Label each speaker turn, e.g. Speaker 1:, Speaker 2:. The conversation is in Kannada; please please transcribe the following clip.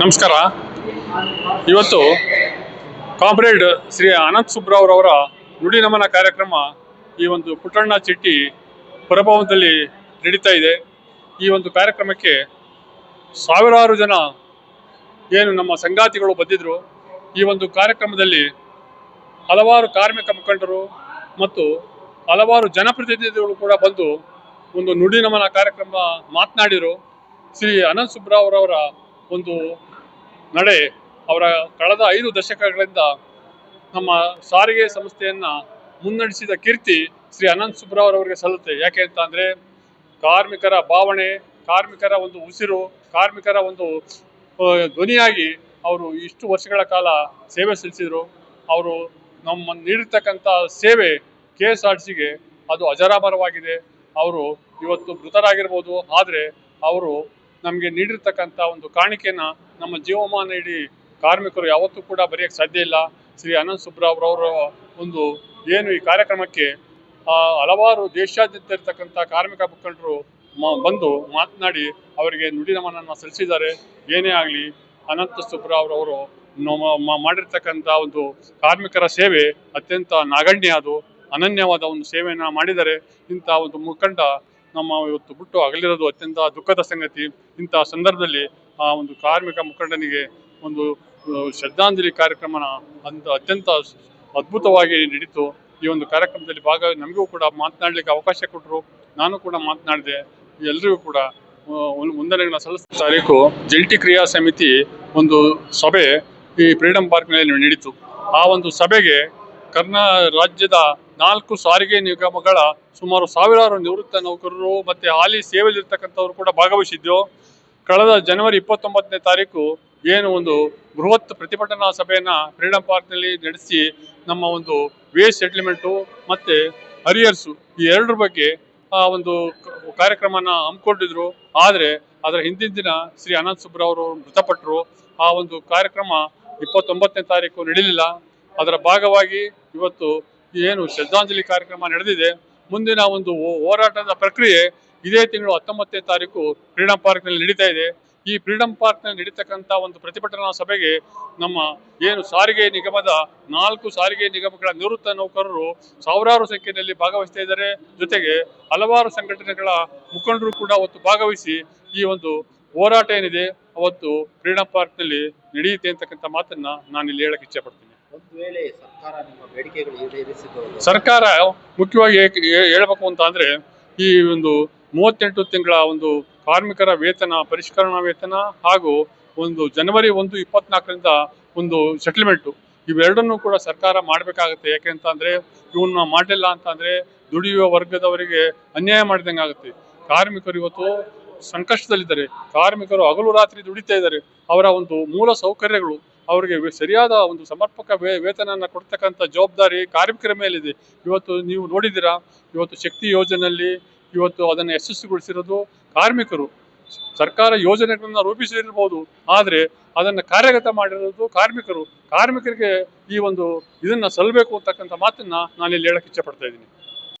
Speaker 1: ನಮಸ್ಕಾರ. ಇವತ್ತು ಕಾಮ್ರೇಡ್ ಶ್ರೀ ಅನಂತ್ ಸುಬ್ರಾವ್ರವರ ನುಡಿ ನಮನ ಕಾರ್ಯಕ್ರಮ ಈ ಒಂದು ಪುಟ್ಟಣ್ಣ ಚಿಟ್ಟಿ ಪುರಭವನದಲ್ಲಿ ನಡೀತಾ ಇದೆ. ಈ ಒಂದು ಕಾರ್ಯಕ್ರಮಕ್ಕೆ ಸಾವಿರಾರು ಜನ ಏನು ನಮ್ಮ ಸಂಗಾತಿಗಳು ಬಂದಿದ್ದರು ಈ ಒಂದು ಕಾರ್ಯಕ್ರಮದಲ್ಲಿ ಹಲವಾರು ಕಾರ್ಮಿಕ ಮುಖಂಡರು ಮತ್ತು ಹಲವಾರು ಜನಪ್ರತಿನಿಧಿಗಳು ಕೂಡ ಬಂದು ಒಂದು ನುಡಿ ನಮನ ಕಾರ್ಯಕ್ರಮ ಮಾತನಾಡಿದರು. ಶ್ರೀ ಅನಂತ್ ಸುಬ್ರಾವ್ರವರ ಒಂದು ನಡೆ ಅವರ ಕಳೆದ ಐದು ದಶಕಗಳಿಂದ ನಮ್ಮ ಸಾರಿಗೆ ಸಂಸ್ಥೆಯನ್ನು ಮುನ್ನಡೆಸಿದ ಕೀರ್ತಿ ಶ್ರೀ ಅನಂತ್ ಸುಬ್ರಾವ್ರವರಿಗೆ ಸಲ್ಲುತ್ತೆ. ಯಾಕೆ ಅಂತ ಅಂದರೆ ಕಾರ್ಮಿಕರ ಭಾವನೆ, ಕಾರ್ಮಿಕರ ಒಂದು ಉಸಿರು, ಕಾರ್ಮಿಕರ ಒಂದು ಧ್ವನಿಯಾಗಿ ಅವರು ಇಷ್ಟು ವರ್ಷಗಳ ಕಾಲ ಸೇವೆ ಸಲ್ಲಿಸಿದರು. ಅವರು ನಮ್ಮ ನೀಡಿರ್ತಕ್ಕಂಥ ಸೇವೆ ಕೆ ಎಸ್ ಆರ್ ಸಿಗೆ ಅದು ಅಜರಾಮರವಾಗಿದೆ. ಅವರು ಇವತ್ತು ಮೃತರಾಗಿರ್ಬೋದು. ಆದರೆ ಅವರು ನಮಗೆ ನೀಡಿರ್ತಕ್ಕಂಥ ಒಂದು ಕಾಣಿಕೆನ ನಮ್ಮ ಜೀವಮಾನ ಇಡೀ ಕಾರ್ಮಿಕರು ಯಾವತ್ತೂ ಕೂಡ ಬರೆಯಕ್ಕೆ ಸಾಧ್ಯ ಇಲ್ಲ. ಶ್ರೀ ಅನಂತ್ ಸುಬ್ರಾವ್ರವರ ಒಂದು ಏನು ಈ ಕಾರ್ಯಕ್ರಮಕ್ಕೆ ಹಲವಾರು ದೇಶಾದ್ಯಂತ ಇರ್ತಕ್ಕಂಥ ಕಾರ್ಮಿಕ ಮುಖಂಡರು ಬಂದು ಮಾತನಾಡಿ ಅವರಿಗೆ ನುಡಿ ನಮನನ್ನು ಸಲ್ಲಿಸಿದ್ದಾರೆ. ಏನೇ ಆಗಲಿ, ಅನಂತ ಸುಬ್ರಾವ್ ರವರು ಮ- ಮಾಡಿರ್ತಕ್ಕಂಥ ಒಂದು ಕಾರ್ಮಿಕರ ಸೇವೆ ಅತ್ಯಂತ ನಾಗಣ್ಯ ಅದು. ಅನನ್ಯವಾದ ಒಂದು ಸೇವೆಯನ್ನು ಮಾಡಿದ್ದಾರೆ. ಇಂಥ ಒಂದು ಮುಖಂಡ ನಮ್ಮ ಇವತ್ತು ಬಿಟ್ಟು ಅಗಲಿರೋದು ಅತ್ಯಂತ ದುಃಖದ ಸಂಗತಿ. ಇಂಥ ಸಂದರ್ಭದಲ್ಲಿ ಆ ಒಂದು ಕಾರ್ಮಿಕ ಮುಖಂಡನಿಗೆ ಒಂದು ಶ್ರದ್ಧಾಂಜಲಿ ಕಾರ್ಯಕ್ರಮನ ಅಂತ ಅತ್ಯಂತ ಅದ್ಭುತವಾಗಿ ನಡೀತು ಈ ಒಂದು ಕಾರ್ಯಕ್ರಮದಲ್ಲಿ ಭಾಗ ನಮಗೂ ಕೂಡ ಮಾತನಾಡಲಿಕ್ಕೆ ಅವಕಾಶ ಕೊಟ್ಟರು. ನಾನು ಕೂಡ ಮಾತನಾಡಿದೆ. ಎಲ್ಲರಿಗೂ ಕೂಡ ಆ, ಒಂದು ವಂದನೆಗಳನ್ನ ಸಲ್ಲಿಸಿದ ತಾರೀಕು ಜಂಟಿ ಕ್ರಿಯಾ ಸಮಿತಿ ಒಂದು ಸಭೆ ಈ ಫ್ರೀಡಂ ಪಾರ್ಕ್ನಲ್ಲಿ ನಡೀತು ಆ ಒಂದು ಸಭೆಗೆ ಕರ್ನಾ ರಾಜ್ಯದ ನಾಲ್ಕು ಸಾರಿಗೆ ನಿಗಮಗಳ ಸುಮಾರು ಸಾವಿರಾರು ನಿವೃತ್ತ ನೌಕರರು ಮತ್ತೆ ಹಾಲಿ ಸೇವೆಯಲ್ಲಿರ್ತಕ್ಕಂಥವ್ರು ಕೂಡ ಭಾಗವಹಿಸಿದ್ದು. ಕಳೆದ ಜನವರಿ ಇಪ್ಪತ್ತೊಂಬತ್ತನೇ ತಾರೀಕು ಏನು ಒಂದು ಬೃಹತ್ ಪ್ರತಿಭಟನಾ ಸಭೆಯನ್ನು ಫ್ರೀಡಂ ಪಾರ್ಕ್ನಲ್ಲಿ ನಡೆಸಿ ನಮ್ಮ ಒಂದು ವೇಸ್ಟ್ ಸೆಟ್ಲ್ಮೆಂಟು ಮತ್ತೆ ಹರಿಯರ್ಸು ಈ ಎರಡರ ಬಗ್ಗೆ, ಆ, ಒಂದು ಕಾರ್ಯಕ್ರಮನ ಹಮ್ಮಿಕೊಂಡಿದ್ರು. ಆದರೆ ಅದರ ಹಿಂದಿನ ದಿನ ಶ್ರೀ ಅನಂತ್ ಸುಬ್ರವರು ಮೃತಪಟ್ಟರು ಆ ಒಂದು ಕಾರ್ಯಕ್ರಮ ಇಪ್ಪತ್ತೊಂಬತ್ತನೇ ತಾರೀಕು ನಡೀಲಿಲ್ಲ. ಅದರ ಭಾಗವಾಗಿ ಇವತ್ತು ಏನು ಶ್ರದ್ಧಾಂಜಲಿ ಕಾರ್ಯಕ್ರಮ ನಡೆದಿದೆ, ಮುಂದಿನ ಒಂದು ಹೋರಾಟದ ಪ್ರಕ್ರಿಯೆ ಇದೇ ತಿಂಗಳು ಹತ್ತೊಂಬತ್ತನೇ ತಾರೀಕು ಫ್ರೀಡಂ ಪಾರ್ಕ್ನಲ್ಲಿ ನಡೀತಾ ಇದೆ. ಈ ಫ್ರೀಡಂ ಪಾರ್ಕ್ನಲ್ಲಿ ನಡೀತಕ್ಕಂಥ ಒಂದು ಪ್ರತಿಭಟನಾ ಸಭೆಗೆ ನಮ್ಮ ಏನು ಸಾರಿಗೆ ನಿಗಮದ ನಾಲ್ಕು ಸಾರಿಗೆ ನಿಗಮಗಳ ನಿವೃತ್ತ ನೌಕರರು ಸಾವಿರಾರು ಸಂಖ್ಯೆಯಲ್ಲಿ ಭಾಗವಹಿಸ್ತಾ ಇದ್ದಾರೆ. ಜೊತೆಗೆ ಹಲವಾರು ಸಂಘಟನೆಗಳ ಮುಖಂಡರು ಕೂಡ ಅವತ್ತು ಭಾಗವಹಿಸಿ ಈ ಒಂದು ಹೋರಾಟ ಏನಿದೆ, ಅವತ್ತು ಫ್ರೀಡಂ ಪಾರ್ಕ್ನಲ್ಲಿ ನಡೆಯುತ್ತೆ ಅಂತಕ್ಕಂಥ ಮಾತನ್ನ ನಾನು ಇಲ್ಲಿ ಹೇಳಕ್ಕೆ ಇಚ್ಛೆ ಪಡ್ತೀನಿ.
Speaker 2: ಒಂದು ವೇಳೆ ಸರ್ಕಾರ
Speaker 1: ಸರ್ಕಾರ ಮುಖ್ಯವಾಗಿ ಹೇಳಬೇಕು ಅಂತ ಅಂದ್ರೆ ಈ ಒಂದು ಮೂವತ್ತೆಂಟು ತಿಂಗಳ ಒಂದು ಕಾರ್ಮಿಕರ ವೇತನ, ಪರಿಷ್ಕರಣಾ ವೇತನ ಹಾಗೂ ಒಂದು ಜನವರಿ ಒಂದು ಇಪ್ಪತ್ನಾಲ್ಕರಿಂದ ಒಂದು ಸೆಟ್ಲ್ಮೆಂಟು ಇವೆರಡನ್ನೂ ಕೂಡ ಸರ್ಕಾರ ಮಾಡಬೇಕಾಗುತ್ತೆ. ಯಾಕೆ ಅಂತ ಅಂದ್ರೆ ಇವನ್ನ ಮಾಡಲಿಲ್ಲ ಅಂತ ಅಂದ್ರೆ ದುಡಿಯುವ ವರ್ಗದವರಿಗೆ ಅನ್ಯಾಯ ಮಾಡಿದಂಗೆ ಆಗುತ್ತೆ. ಕಾರ್ಮಿಕರು ಇವತ್ತು ಸಂಕಷ್ಟದಲ್ಲಿದ್ದಾರೆ. ಕಾರ್ಮಿಕರು ಹಗಲು ರಾತ್ರಿ ದುಡಿತಾ ಇದ್ದಾರೆ. ಅವರ ಒಂದು ಮೂಲ ಸೌಕರ್ಯಗಳು ಅವರಿಗೆ ಸರಿಯಾದ ಒಂದು ಸಮರ್ಪಕ ವೇ ವೇತನನ ಕೊಡ್ತಕ್ಕಂಥ ಜವಾಬ್ದಾರಿ ಕಾರ್ಮಿಕರ ಮೇಲಿದೆ. ಇವತ್ತು ನೀವು ನೋಡಿದ್ದೀರಾ, ಇವತ್ತು ಶಕ್ತಿ ಯೋಜನೆಯಲ್ಲಿ ಇವತ್ತು ಅದನ್ನು ಯಶಸ್ವಿಗೊಳಿಸಿರೋದು ಕಾರ್ಮಿಕರು. ಸರ್ಕಾರ ಯೋಜನೆಗಳನ್ನು ರೂಪಿಸಿರ್ಬೋದು ಆದರೆ ಅದನ್ನು ಕಾರ್ಯಗತ ಮಾಡಿರೋದು ಕಾರ್ಮಿಕರು. ಕಾರ್ಮಿಕರಿಗೆ ಈ ಒಂದು ಇದನ್ನ ಸಲ್ಲಬೇಕು ಅಂತಕ್ಕಂಥ ಮಾತನ್ನ ನಾನು ಇಲ್ಲಿ ಹೇಳಕ್ ಇಚ್ಛೆ ಪಡ್ತಾ ಇದ್ದೀನಿ.